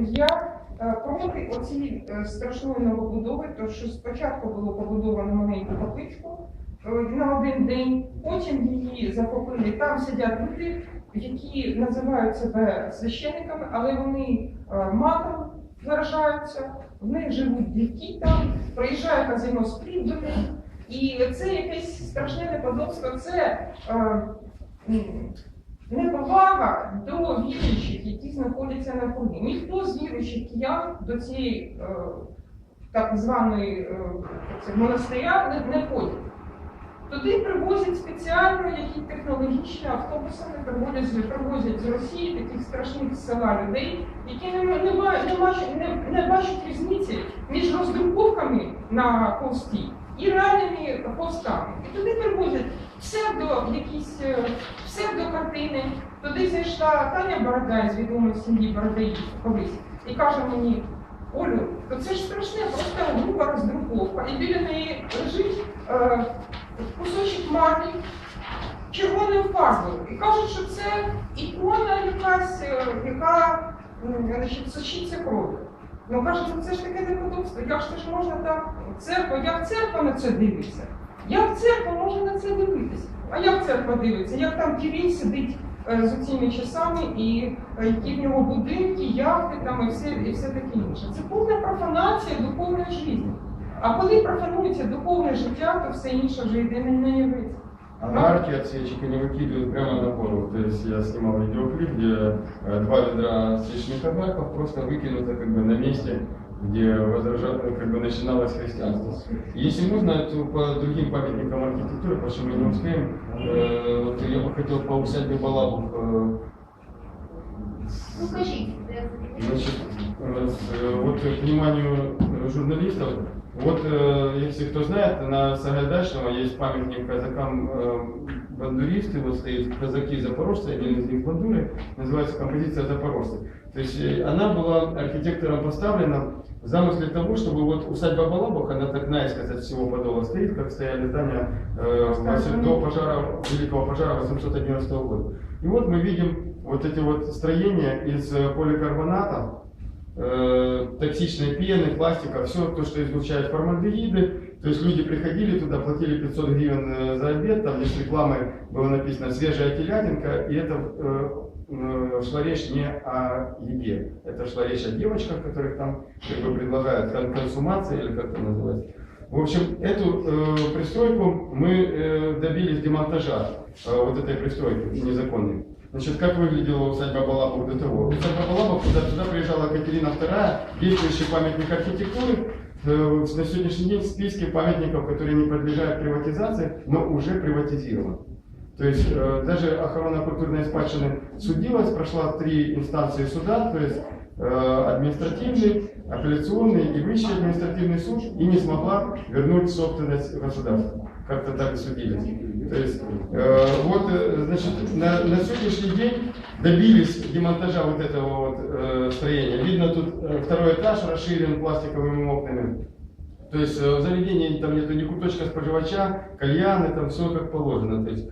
Я е, проти оцієї е, страшної новобудови, то що спочатку було побудовано маленьку капличку е, на один день, потім її захопили. Там сидять люди, які називають себе священниками, але вони е, матом виражаються, в них живуть дівки там, приїжджає казино з до них. І це якесь страшне неподобство. Це е, неповага до віруючих, які знаходяться на полі. Ніхто з віруючих киян до цієї е, так званої е, монастиря не, не ходять. Туди привозять спеціально які технологічні автобусами привозять, привозять з Росії таких страшних села людей, які не, не, не, не, бачать різниці між роздруковками на холсті і реальними холстами. І туди привозять псевдо якісь е, псевдокартини. Туди зайшла Таня Бородай з відомої сім'ї Бородаїв колись і каже мені. Олю, то це ж страшне, просто груба роздруковка, і біля неї лежить е, кусочок марки червоною фарбою. І кажуть, що це ікона якась, е, яка сочиться кров'ю. Ну кажуть, ну це ж таке неподобство. Як ж це ж можна так? Церква, як церква на це дивиться? Як церква може на це дивитися? А як церква дивиться? Як там Кирил сидить е, з цими часами і е, які в нього будинки, яхти там і все, і все таке інше. Це повна профанація духовної житті. А коли профанується духовне життя, то все інше вже йде на наявиться. А на арке отсечек они выкидывают прямо на пору. То есть я снимал видеоклип, где э, два ведра отсечных обраков просто выкинуто как бы на месте, Где возража- как бы начиналось христианство. Если можно, то по другим памятникам архитектуры, потому что мы не успеем, э, вот я бы хотел по усадьбе Балабух э, Ну кажіть, де Значит, э, вот к вниманию журналистов, вот э, если кто знает, на Сагайдачного есть памятник казакам э, бандуристы, вот стоит казаки запорожцы, один из них бандуры, называется композиция запорожцы. То есть она была архитектором поставлена в замысле того, чтобы вот усадьба Балабух, она так наискось от всего подола стоит, как стояли здания э, в- до пожара, великого пожара 811 года. И вот мы видим вот эти вот строения из э, поликарбоната, э, токсичной пены, пластика, все то, что излучает формальдегиды. То есть люди приходили туда, платили 500 гривен э, за обед, там есть рекламы, было написано «свежая телятинка», и это э, э, шла речь не о еде, это шла речь о девочках, которых там как бы предлагают кон- консумация или как это называется. В общем, эту э, пристройку мы э, добились демонтажа э, вот этой пристройки незаконной. Значит, как выглядела усадьба Балабух до того? Усадьба Балабух, туда, туда приезжала Катерина II, действующий памятник архитектуры, на сегодняшний день в списке памятников, которые не подлежат приватизации, но уже приватизирован. То есть э, даже охрана культурной спадщины судилась, прошла три инстанции суда, то есть э, административный, апелляционный и высший административный суд, и не смогла вернуть собственность государства. Как-то так судились. То есть э, вот, э, значит, на, на сегодняшний день добились демонтажа вот этого вот э, строения. Видно, тут э, второй этаж расширен пластиковыми окнами. То есть э, в заведении там нету ни куточка споживача, кальяны, там все как положено. То есть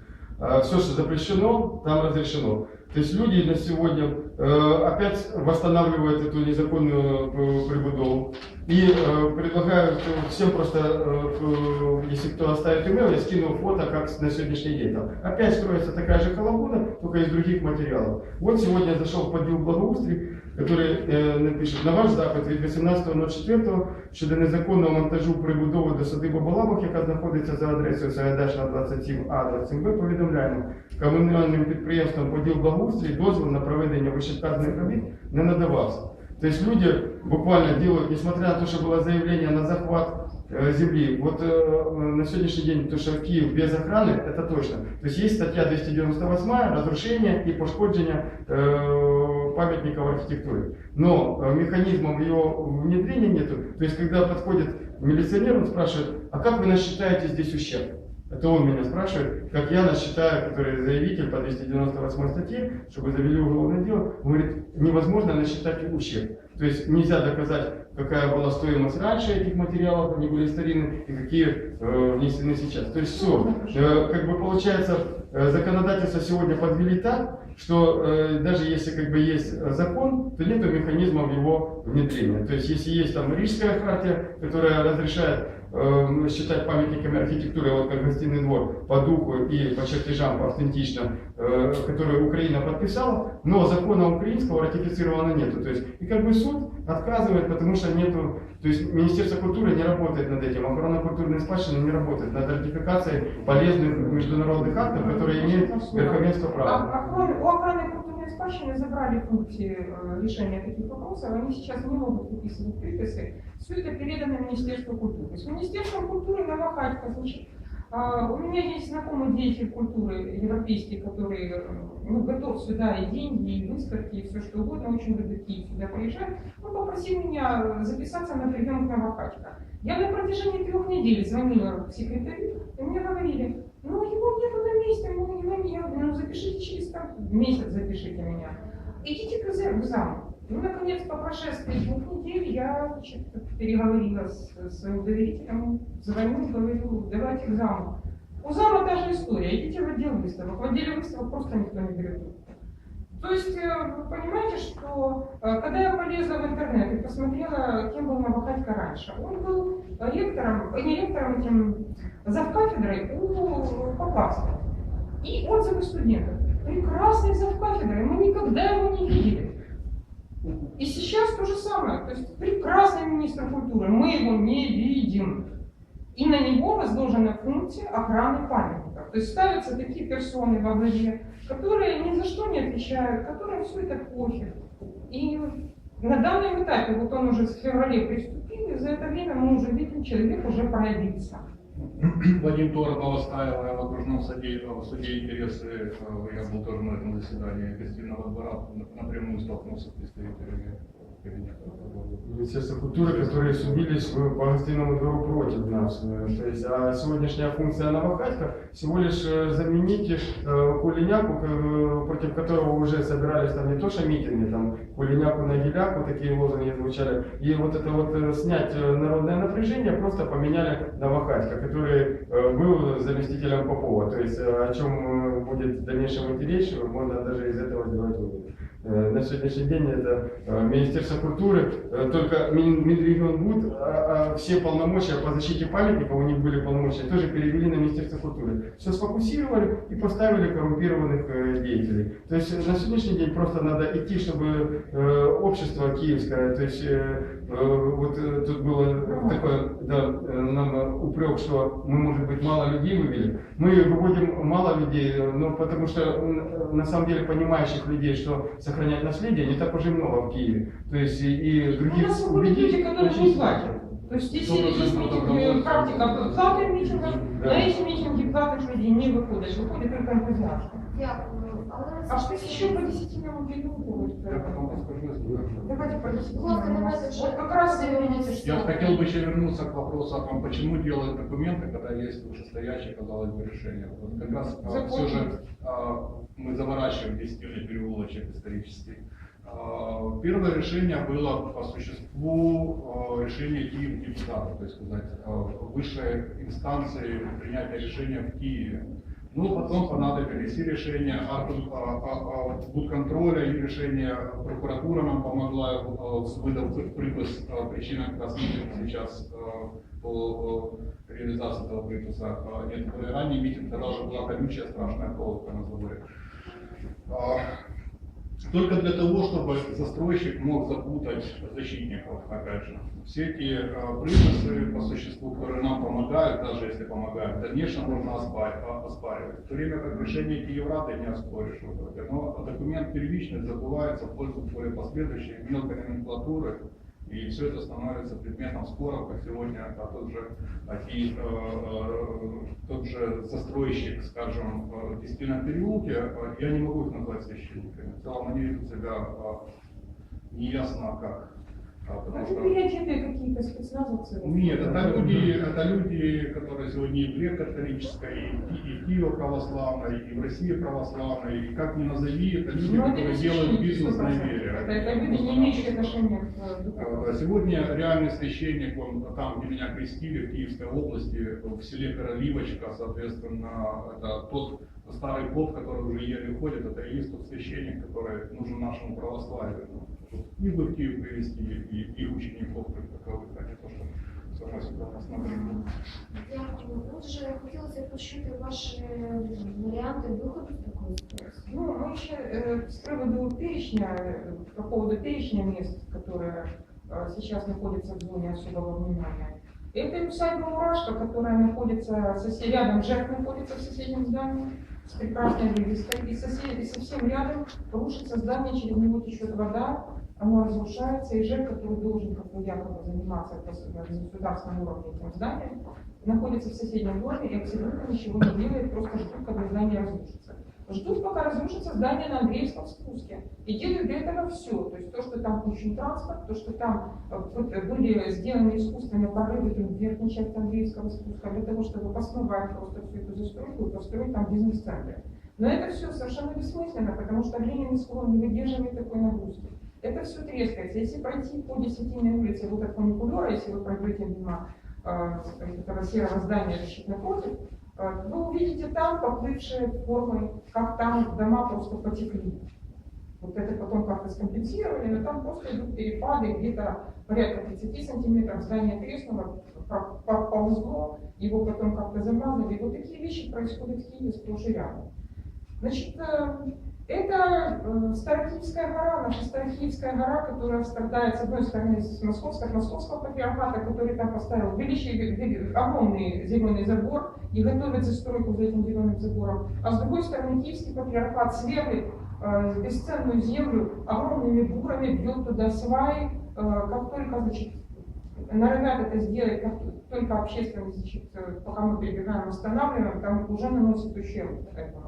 все, что запрещено, там разрешено. То есть люди на сегодня опять восстанавливают эту незаконную э, прибудову и э, предлагают э, всем просто, э, э, если кто оставит email, я скину фото, как на сегодняшний день. Там. Опять строится такая же халабуда, только из других материалов. Вот сегодня я зашел в подъел Благоустрий, который э, напишет на ваш запит від 18.04 щодо незаконного монтажу прибудови до садиби Балабах, яка знаходиться за адресою Сагайдачна 27А 27Б, повідомляємо комунальним підприємством поділ благоустрій дозвіл на проведення вищевказаних робіт не надавався. То есть люди буквально делают, несмотря на то, что было заявление на захват э, земли, вот э, на сегодняшний день, то, что Киев без охраны, это точно. То есть есть статья 298, разрушение и пошкоджение э, памятников архитектуры. Но э, механизмом ее внедрения нету. То есть когда подходит милиционер, он спрашивает, а как вы насчитаете здесь ущерб? Это он меня спрашивает, как я насчитаю, который заявитель по 298 статье, чтобы завели уголовное дело, он говорит, невозможно насчитать ущерб. То есть нельзя доказать, какая была стоимость раньше этих материалов, они были старинные, и какие э, внесены сейчас. То есть все, как бы получается, э, законодательство сегодня подвели так, что э, даже если как бы есть э, закон, то нет механизмов его внедрения. То есть если есть там Рижская хартия, которая разрешает э, считать памятниками архитектуры, вот как гостиный двор, по духу и по чертежам автентично, э, которую Украина подписала, но закона украинского ратифицировано нету. То есть и как бы суд отказывает, потому что нету, то есть Министерство культуры не работает над этим, охрана культурной спадщины не работает над ратификацией полезных международных актов, которые имеют верховенство права. А- У охраны культурной спадщины забрали функции э, решения таких вопросов, они сейчас не могут выписывать приписи. Все это передано Министерству культуры. С Министерством культуры Новохатько, значит, у меня есть знакомый деятель культуры европейский, который э, ну, готов сюда и деньги, и выставки, и все что угодно, очень любит Киев сюда приезжать. Он попросил меня записаться на прием к Новохатько. Я на протяжении трех недель звонила к секретарю, и мне говорили, ну его нету на месте, ну его не, я говорю, ну запишите через там, месяц запишите меня. Идите к зам- в зам. Ну, наконец, по прошествии двух недель я значит, переговорила с, с своим доверителем, звоню, говорю, давайте к заму. У зама та же история, идите в отдел выставок. В отделе выставок просто никто не берет. То есть, э, вы понимаете, что э, когда я полезла в интернет и посмотрела, кем был Новохатько раньше, он был ректором, э, не ректором, этим завкафедрой у Поплавского. И отзывы студентов. Прекрасный завкафедрой, мы никогда его не видели. И сейчас то же самое. То есть прекрасный министр культуры, мы его не видим. И на него возложена функция охраны памятников. То есть ставятся такие персоны во главе, которые ни за что не отвечают, которым все это пофиг. И на данном этапе, вот он уже в феврале приступил, и за это время мы уже видим, человек уже проявился. Вадим Торопов оставил в окружном суде, в суде интересы, э, я был тоже на этом заседании гостиного двора, напрямую столкнулся с представителями. Министерство культуры, которые судились по гостиному двору против нас. Э, То есть, а сегодняшняя функция Новохатько всего лишь э, заменить э, Кулиняку, против которого уже собирались там не то что митинги, там Кулиняку на Геляку, такие лозунги звучали. И вот это вот снять народное напряжение просто поменяли Новохатько, который был заместителем Попова. То есть, о чем будет в дальнейшем идти речь, можно даже из этого сделать вывод. Э, На сегодняшний день это э, Министерство культуры, э, только Мин- Минрегион БУД, а, а все полномочия по защите памятников, у них были полномочия, тоже перевели на Министерство культуры. Все сфокусировали и поставили коррумпированных деятелей. То есть на сегодняшний день просто надо идти, чтобы общество киевское, то есть вот э, тут было такое, да, э, нам э, упрек, что мы, может быть, мало людей вывели. Мы выводим мало людей, э, но потому что э, на самом деле понимающих людей, что сохранять наследие, не так уже много в Киеве. То есть и, и У других выходят убедить люди, которые очень не платят. То есть если есть митинги, практика платных митингов, Да. на эти людей не выходят, выходят только энтузиасты. Дякую. Але А что еще по десятинному вот, Я потом расскажу, если вы- Давайте по ласка, десятинному. давайте Вот как раз вы видите, что... Я хотел бы еще вернуться к вопросу о том, почему делают документы, когда есть вышестоящее, казалось бы, решение. Вот как раз а, Закон. все же а, мы заворачиваем десятилетний переулочек исторический. А, Первое решение было по существу а, решение Киев депутата, то есть сказать, а, высшей инстанции принятия решения в Киеве. Ну, потом понадобились и решения от, контроля, и решение прокуратура нам помогла, э, выдав припис э, причина как раз сейчас э, по э, реализации этого приписа. Э, Нет, ранний митинг, тогда уже была колючая страшная проволока на заборе. Только для того, чтобы застройщик мог запутать защитников, опять же. Все эти э, приписы, по существу, которые нам помогают, даже если помогают, в дальнейшем можно а- оспаривать. В то время как решение Киеврады не оспоришь. Но документ первичный забывается в пользу более последующей мелкой номенклатуры, и все это становится предметом споров, как сегодня а, тот же IT, э, э, тот же застройщик, скажем, э, в Десятинном переулке, э, я не могу их назвать священниками. В целом они ведут себя э, неясно как. А, потому Это что- переодетые какие-то спецназовцы. нет, это люди, это люди, которые сегодня и в греко-католической, и, и в Киеве православной, и в России православной, и как ни назови, это люди, Ну, это которые не делают бизнес на 100%. вере. Это, это люди, не имеющие отношения к э, духовности. Сегодня реальный священник, он там, где меня крестили, в Киевской области, в селе Короливочка, соответственно, это тот старый поп, который уже еле ходит, это и есть тот священник, который нужен нашему православию. И бы в Киев привести и их учеников как таковых, а не то, що саме сюди нас напряму. Дякую. Отже, хотілося б почути ваші варіанти виходу з такої ситуації. Ну, мы еще э, с приводу перечня, э, по поводу перечня мест, которые э, сейчас находятся в зоне особого внимания. Это и усадьба Мурашка, которая находится сосед- рядом, ЖЭК находится в соседнем здании с прекрасной вывеской. И, сосед, и совсем рядом рушится здание, через него течет вода, оно разрушается, и ЖЭК, который должен как бы якобы заниматься на государственном уровне этим зданием, находится в соседнем доме и абсолютно ничего не делает, просто ждут, когда здание разрушится. Ждут, пока разрушится здание на Андреевском спуске. И делают для этого все. То есть то, что там пущен транспорт, то, что там э, э, были сделаны искусственные порывы в верхней части Андреевского спуска для того, чтобы посмывать просто всю эту застройку и построить там бизнес-центры. Но это все совершенно бессмысленно, потому что Ленин не выдерживает такой нагрузки. Это все трескается. Если пройти по десятиной улице вот от фуникулера, если вы пройдете мимо э, этого серого здания чуть напротив, э, вы увидите там поплывшие формы, как там дома просто потекли. Вот это потом как-то скомпенсировали, но там просто идут перепады, где-то порядка 30 сантиметров здание треснуло, по- по- ползло, его потом как-то замазали. Вот такие вещи происходят в Киеве сплошь и рядом. Значит, э, это э, Старокиевская гора, наша Старокиевская гора, которая страдает, с одной стороны, с московского, московского патриархата, который там поставил величий, ве- огромный зеленый забор и готовит застройку за этим зеленым забором, а с другой стороны, Киевский патриархат сверлит э, бесценную землю огромными бурами, бьет туда сваи, э, как только, значит, норовят это сделать, как только общественность, значит, э, пока мы прибегаем, останавливаем, там уже наносит ущерб этому.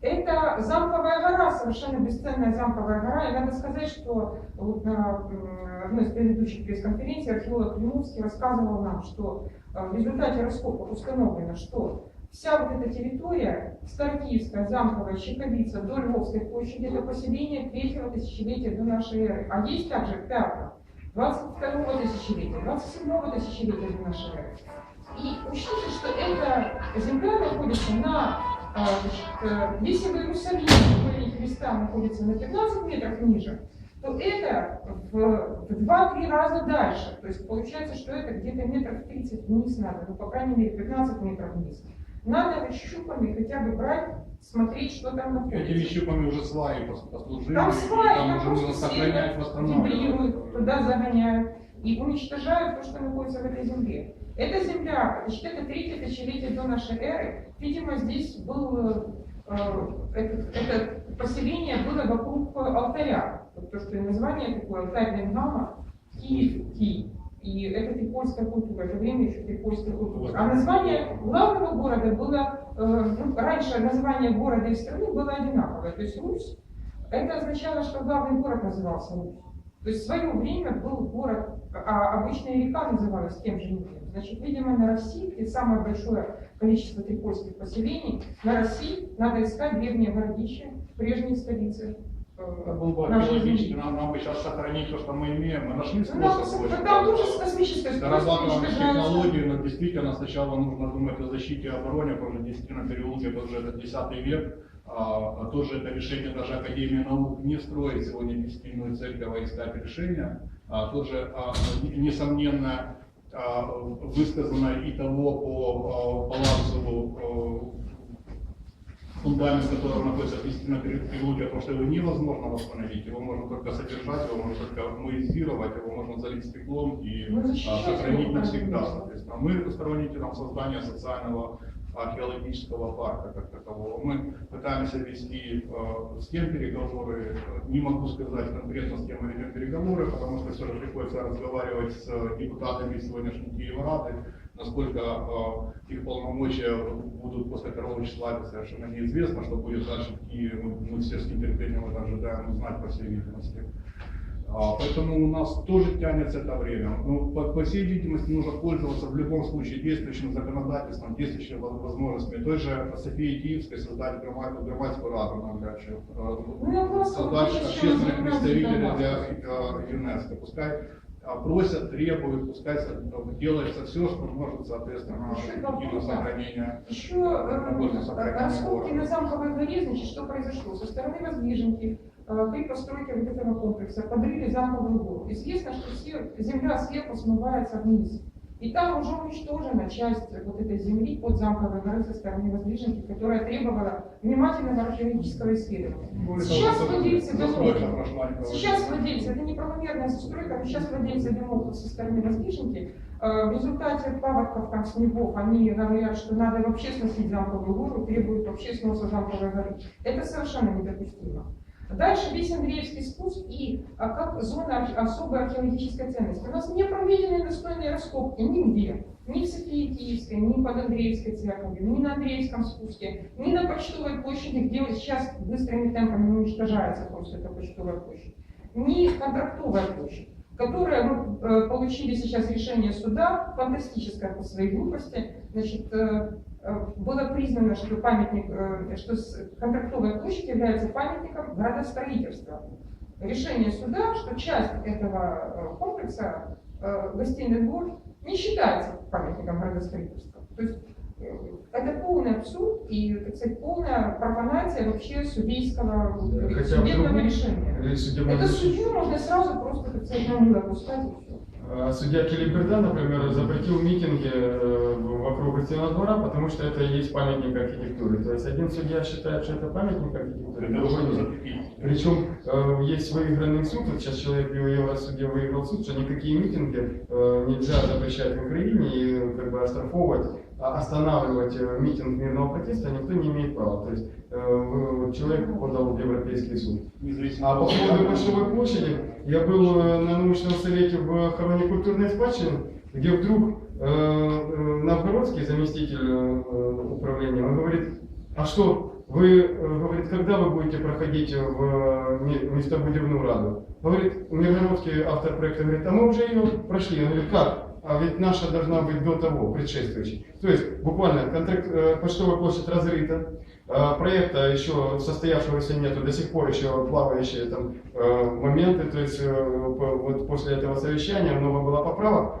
Это замковая гора, совершенно бесценная замковая гора. И надо сказать, что вот на одной из предыдущих пресс-конференций археолог Климовский рассказывал нам, что э, в результате раскопок установлено, что вся вот эта территория, Старокиевская, Замковая, Щековица, до Львовской площади, это поселение третьего тысячелетия до нашей эры. А есть также пятого, 22 тысячелетия, 27 тысячелетия до нашей эры. И учтите, что эта земля находится на, значит, если в Иерусалиме Говорить Христа находится на 15 метров ниже, то это в, в 2-3 раза дальше. То есть получается, что это где-то метров 30 вниз надо, ну, по крайней мере, 15 метров вниз. Надо щупами хотя бы брать, смотреть, что там находится. Этими щупами уже сваи пос- послужили, Там сваи, там там уже нужно сохранять, восстанавливать. туда загоняют и уничтожают то, что находится в этой земле. Эта земля, значит, это третье тысячелетие до нашей эры. Видимо, здесь был, э, это, это поселение было вокруг алтаря. Вот то, что и название такое, алтарь Ленгама, Киев, Киев. И это трипольская культура, это время еще трипольской культуры. А название главного города было, э, ну, раньше название города и страны было одинаковое, то есть Русь. Это означало, что главный город назывался Русь. То есть в свое время был город, а обычная река называлась тем же именем. Значит, видимо, на России, где самое большое количество трипольских поселений, на России надо искать древние городища, прежние столицы. э, Это был бы земли. нам, нам бы сейчас сохранить то, что мы имеем. Мы нашли Ну, способ очень там тоже уничтожаются. технологии, но действительно сначала нужно думать о защите и обороне, потому что действительно переулки это уже это 10 век, а, а тоже это решение даже Академии наук не строить сегодня десятильную церковь, а искать решения. А, тоже, а, не- несомненно, а, высказано и того по а, балансу фундамент, который находится действительно перед переулке, потому что его невозможно восстановить, его можно только содержать, его можно только муизировать, его можно залить стеклом и Ну, а, сохранить навсегда. Соответственно, мы сторонники там, создания социального археологического парка как такового. Мы пытаемся вести э, с кем переговоры, не могу сказать конкретно с кем мы ведем переговоры, потому что все же приходится разговаривать с депутатами сегодняшней Киеврады, насколько э, их полномочия будут после 2 числа, это совершенно неизвестно, что будет дальше в Киеве, мы, мы все с нетерпением ожидаем узнать, по всей видимости. А, Поэтому у нас тоже тянется это время. Ну, по, по всей видимости, нужно пользоваться в любом случае действующим законодательством, действующими воз- возможностями. Той же Софии Киевской создать громад- громадскую раду наглядчик, Ну, я просто создать общественных представителей для э, ЮНЕСКО. Пускай а, просят, требуют, пускай делается все, что может, соответственно, Еще вопрос. сохранение. Еще э, сохранения раскопки на замковой горе, значит, что произошло? Со стороны воздвиженки э, при постройке вот этого комплекса подрыли замковую гору. Известно, что все, земля сверху смывается вниз. И там уже уничтожена часть вот этой земли под замковой горой со стороны воздвиженки, которая требовала внимательного археологического исследования. Сейчас владельцы домов, сейчас владельцы, это неправомерная застройка, но сейчас владельцы домов со стороны воздвиженки, э, в результате паводков, там, снегов, они говорят, что надо вообще сносить замковую гору, требуют вообще сноса замковой горы. Это совершенно недопустимо. Дальше весь Андреевский спуск и а, как зона особой археологической ценности. У нас не проведены достойные раскопки нигде. Ни в Софии Киевской, ни под Андреевской церковью, ни на Андреевском спуске, ни на Почтовой площади, где вот сейчас быстрыми темпами уничтожается просто эта Почтовая площадь, ни Контрактовая площадь, которая мы э, получили сейчас решение суда, фантастическое по своей глупости, значит, э, было признано, что памятник, э, что Контрактовая площадь является памятником градостроительства. Решение суда, что часть этого э, комплекса, э, гостиный двор, не считается памятником градостроительства. То есть э, это полный абсурд и, так сказать, полная профанация вообще судейского, э, Хотя судебного решения. Это судью можно сразу просто, так сказать, на мыло пускать и все. А Судья Келиберда, например, запретил митинги э, вокруг гостиного двора, потому что это и есть памятник архитектуры. То есть один судья считает, что это памятник архитектуры, другой нет. Причем э, есть выигранный суд, вот сейчас человек в Евросуде выиграл суд, что никакие митинги э, нельзя запрещать в Украине и как бы оштрафовывать, останавливать э, митинг мирного протеста никто не имеет права. То есть э, человек подал в Европейский суд. А по поводу Почтовой площади, я был э, на научном совете в охране культурной спадщины, где вдруг э, э, новгородский заместитель э, управления, он говорит, а что, вы, говорит, когда вы будете проходить в ме- местобудивную раду? Говорит, Миргородский автор проекта говорит, а мы уже ее прошли. Он говорит, как? А ведь наша должна быть до того, предшествующей. То есть, буквально, контракт, э, почтовая площадь разрыта, а, проекта еще состоявшегося нету, до сих пор еще плавающие там э, моменты, то есть э, вот после этого совещания много было поправок,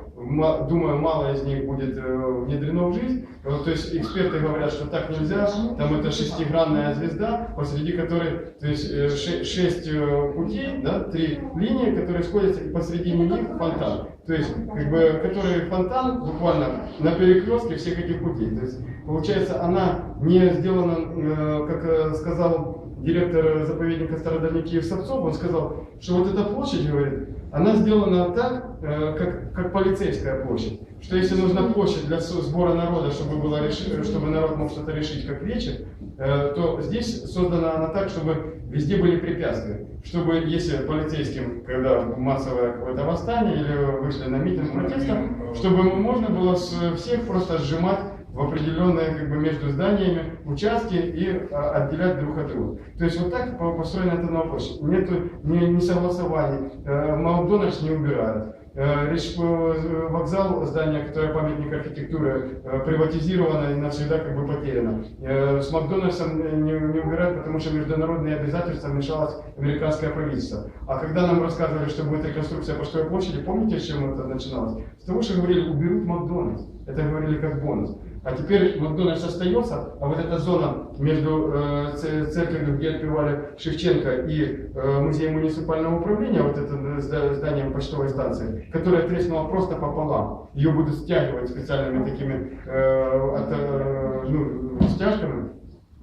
думаю, мало из них будет э, внедрено в жизнь, Э, то есть эксперты говорят, что так нельзя, там это шестигранная звезда, посреди которой, то есть э, ше- шесть э, путей, да, три линии, которые сходятся, и посредине них фонтан. То есть, как бы, который фонтан буквально на перекрестке всех этих путей. То есть, получается, она не сделана, как сказал директор заповедника Стародавний Сапцов, он сказал, что вот эта площадь, говорит, она сделана так, э, как, как полицейская площадь. Что если нужна площадь для сбора народа, чтобы, было реши- чтобы народ мог что-то решить как вечер, э, то здесь создана она так, чтобы везде были препятствия. Чтобы, если полицейским, когда массовое какое-то восстание или вышли на митинг протеста, чтобы можно было с всех просто сжимать в определенные как бы между зданиями участки и а, отделять друг от друга. То есть вот так по- построена эта новая. Нету ни, ни согласований, э, Макдональдс не убирает. Э, Речь, э, вокзал, здание, которое памятник архитектуры, э, приватизировано и навсегда как бы потеряно. Э, С Макдональдсом не, не убирают, потому что международные обязательства вмешалось американское правительство. А когда нам рассказывали, что будет реконструкция Почтовой площади, помните, с чем это начиналось? С того, что говорили, уберут Макдональдс. Это говорили как бонус. А теперь Макдональдс остается, а вот эта зона между э, церковью, где отпевали Шевченко, и э, музеем муниципального управления, вот это э, зда- здание почтовой станции, которое треснуло просто пополам. Ее будут стягивать специальными такими э, от, э, ну, стяжками.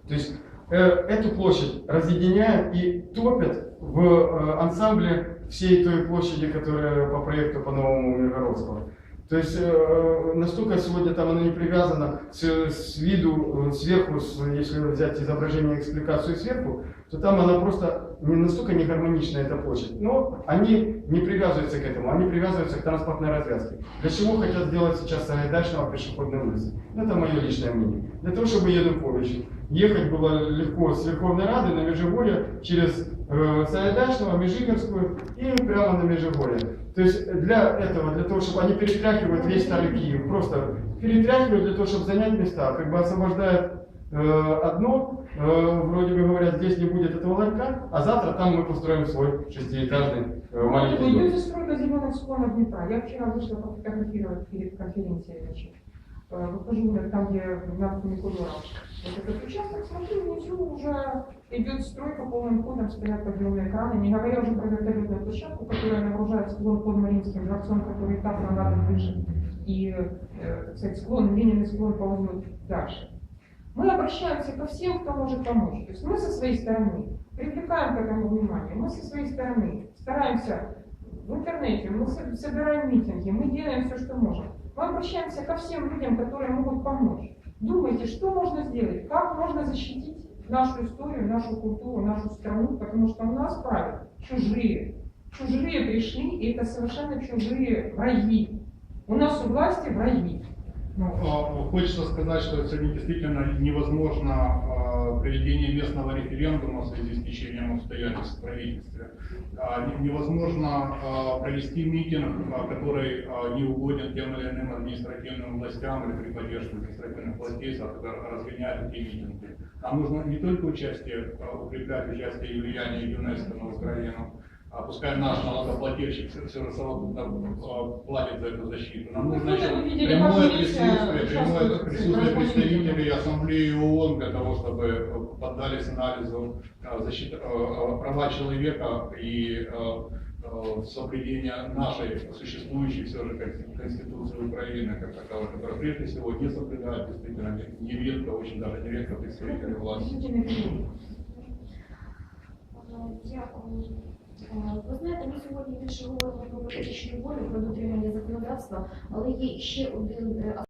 То есть э, эту площадь разъединяют и топят в э, ансамбле всей той площади, которая по проекту по новому Миргородского. То есть э, настолько сегодня там она не привязана с, с виду э, сверху, с- если взять изображение экспликацию сверху, то там она просто не настолько не гармонична эта площадь. Но они не привязываются к этому, они привязываются к транспортной развязке. Для чего хотят сделать сейчас Сагайдачного пешеходной улицы? Это мое личное мнение. Для того, чтобы Янукович ехать было легко с Верховной Рады на Межигорье через э, Сагайдачного, Межигорскую и прямо на Межигорье. То есть для этого, для того, чтобы они перетряхивают весь старый Киев, просто перетряхивают для того, чтобы занять места, как бы освобождают э, одно, э, вроде бы говорят, здесь не будет этого ларька, а завтра там мы построим свой шестиэтажный э, маленький дом. Идет застройка зеленых склонов Днепра. Я вчера вышла пофотографировать перед конференцией. Э, Выхожу на- там, где над фуникулером. Вот этот участок, смотрю, внизу уже идет стройка полным ходом, стоят подъемные краны. Не говоря уже про вертолетную площадку, которая нагружает склон под Мариинским дворцом, который и так надо выше. И, э, так склон, Ленин склон ползет дальше. Мы обращаемся ко всем, кто может помочь. То есть мы со своей стороны привлекаем к этому внимание, мы со своей стороны стараемся в интернете, мы со- собираем митинги, мы делаем все, что можем. Мы обращаемся ко всем людям, которые могут помочь. Думайте, что можно сделать, как можно защитить нашу историю, нашу культуру, нашу страну, потому что у нас правят чужие. Чужие пришли, и это совершенно чужие враги. У нас у власти враги. Ну, А, Хочется сказать, что сегодня действительно невозможно а, проведение местного референдума в связи с течением обстоятельств в правительстве. А, не- Невозможно провести митинг, который не угоден тем или иным административным властям или при поддержке административных властей, разгоняют эти митинги. Нам нужно не только участие, укреплять участие и влияние ЮНЕСКО на Украину, а пускай наш налогоплательщик все, все совокупно платит за эту защиту. Нам Ну, нужно еще прямое присутствие, прямое присутствие представителей Ассамблеи ООН для того, чтобы поддались анализу а, защиты, а, права человека и соблюдения нашей существующей все же Конститу- Конституции Украины, как таковой, которая прежде всего не соблюдает действительно нередко, очень даже нередко представители власти. Дякую. Е, Ви знаєте, ми сьогодні більше говоримо про політичну волю, про дотримання законодавства, але є ще один е,